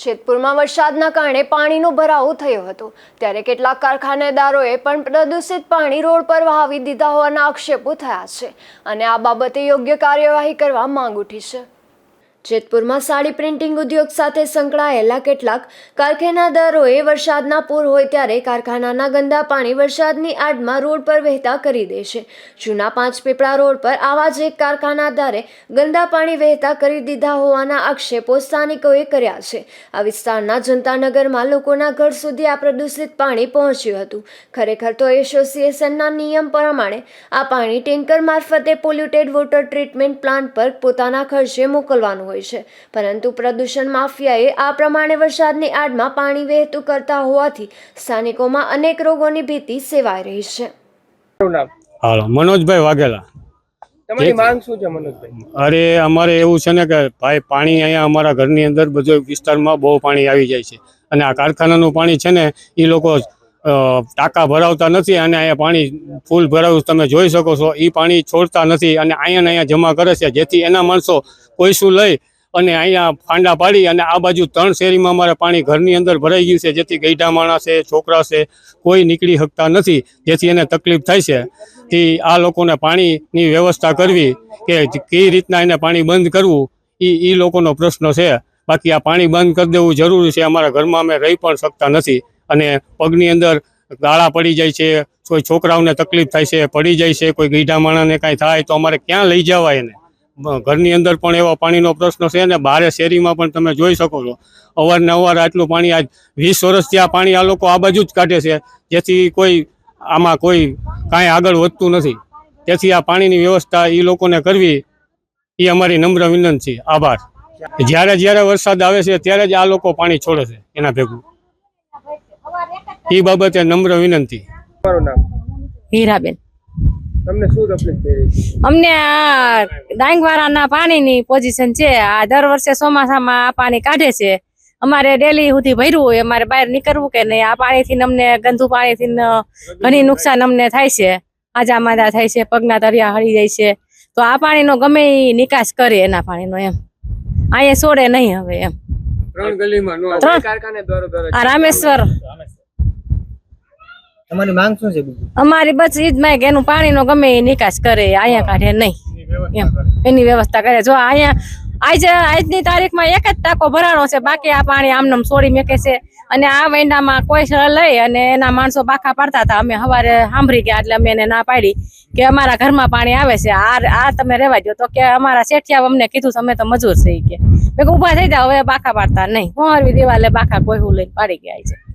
જેતપુરમાં વરસાદના કારણે પાણીનો ભરાવો થયો હતો. ત્યારે કેટલાક કારખાનેદારોએ પણ પ્રદૂષિત પાણી રોડ પર વહાવી દીધા હોવાના આક્ષેપો થયા છે અને આ બાબતે યોગ્ય કાર્યવાહી કરવા માંગ ઉઠી છે. જેતપુરમાં સાડી પ્રિન્ટિંગ ઉદ્યોગ સાથે સંકળાયેલા કેટલાક કારખાનાદારોએ વરસાદના પૂર હોય ત્યારે કારખાનાના ગંદા પાણી વરસાદની આડમાં રોડ પર વહેતા કરી દે છે. જૂના પાંચ પીપળા રોડ પર આવા જ એક કારખાનાદારે ગંદા પાણી વહેતા કરી દીધા હોવાના આક્ષેપો સ્થાનિકોએ કર્યા છે. આ વિસ્તારના જનતાનગરમાં લોકોના ઘર સુધી આ પ્રદૂષિત પાણી પહોંચ્યું હતું. ખરેખર તો એસોસિએશનના નિયમ પ્રમાણે આ પાણી ટેન્કર મારફતે પોલ્યુટેડ વોટર ટ્રીટમેન્ટ પ્લાન્ટ પર પોતાના ખર્ચે મોકલવાનું હોય છે. પરંતુ પ્રદૂષણ માફિયાએ આ પ્રમાણે વરસાદની આડમાં પાણી વહેતું કરતા હોવાથી સ્થાનિકોમાં અનેક રોગોની ભીતિ સેવાઈ રહી છે. હાલો મનોજભાઈ વાઘેલા. તમારી માંગ શું છે મનોજભાઈ? અરે અમારે એવું છે ને કે ભાઈ પાણી અહીંયા અમારા ઘરની અંદર બધો વિસ્તારમાં બહુ પાણી આવી જાય છે. અને આ કારખાનાનું પાણી છે ને એ લોકો ટાંકા ભરાવતા નથી અને અહીંયા પાણી ફૂલ ભરાવું તમે જોઈ શકો છો એ પાણી છોડતા નથી અને અહીંયા અહીંયા જમા કરે છે. જેથી એના માણસો કોઈસું લઈ અને અહીંયા ફાંડા પાડી અને આ બાજુ ત્રણ શેરીમાં અમારે પાણી ઘરની અંદર ભરાઈ ગયું છે. જેથી ગઈઢા માણસ છે, છોકરા છે, કોઈ નીકળી શકતા નથી. જેથી એને તકલીફ થાય છે કે આ લોકોને પાણીની વ્યવસ્થા કરવી કે કઈ રીતના એને પાણી બંધ કરવું એ એ લોકોનો પ્રશ્ન છે. બાકી આ પાણી બંધ કરી દેવું જરૂરી છે. અમારા ઘરમાં અમે રહી પણ શકતા નથી. અને પગની અંદર ગાળા પડી જાય છે, કોઈ છોકરાઓને તકલીફ થાય છે, પડી જાય છે, કોઈ ગીઢા માણાને કાંઈ થાય તો અમારે ક્યાં લઈ જવાય એને? ઘરની અંદર પણ એવા પાણીનો પ્રશ્ન છે ને બહારે શેરીમાં પણ તમે જોઈ શકો છો. અવારનવાર આટલું પાણી આજ વીસ વર્ષથી આ પાણી આ લોકો આ બાજુ જ કાઢે છે, જેથી કોઈ આમાં કોઈ કાંઈ આગળ વધતું નથી. તેથી આ પાણીની વ્યવસ્થા એ લોકોને કરવી એ અમારી નમ્ર વિનંતી આભાર. જ્યારે જ્યારે વરસાદ આવે છે ત્યારે જ આ લોકો પાણી છોડે છે, એના ભેગું. એ બાબતે નમ્ર વિનંતી. તમારું નામ? હીરાબેન. તમને શું તકલીફ થઈ રહી અમને આ ડાંગવાળાના પાણીની પોઝિશન છે. આ દર વર્ષે ચોમાસામાં આ પાણી કાઢે છે. અમારે ડેલી સુધી ભર્યું હોય અમારે બહાર નીકળવું કે નહીં આ પાણીથી અમને ગંદુ પાણીથી ઘણી નુકસાન અમને થાય છે. આજા માદા થાય છે પગના તરિયા હળી જાય છે. તો આ પાણીનો ગમે નિકાસ કરે એના પાણીનો એમ. અહીંયા છોડે નહીં હવે એમ. ત્રણ ગલીમાં રામેશ્વર. તમારી માંગ શું છે બીજી? અમારી બસ ઈ જ માંગ એનું પાણીનો ગમે નિકાસ કરે અહીંયા કાઢે નહીં. એની વ્યવસ્થા કરે. જો અહીંયા આજે આજની તારીખમાં એક જ ટાંકો ભરાણો છે બાકી આ પાણી આમનામ છોડી મેકે છે. અને આ મહિનામાં કોઈ લઈ અને એના માણસો બાખા પાડતા હતા. અમે સવારે સાંભળી ગયા એટલે અમે એને ના પાડી કે અમારા ઘરમાં પાણી આવે છે. આ આ તમે રહેવા દો તો કે અમારા શેઠિયા અમને કીધું તમે તો મજૂર છે ઈ કે. મેં કીધું થઈ જાવ હવે બાખા પાડતા નહીં. હરવી દિવાલે બાખા કોઈ હું લઈને પાડી ગયા છે.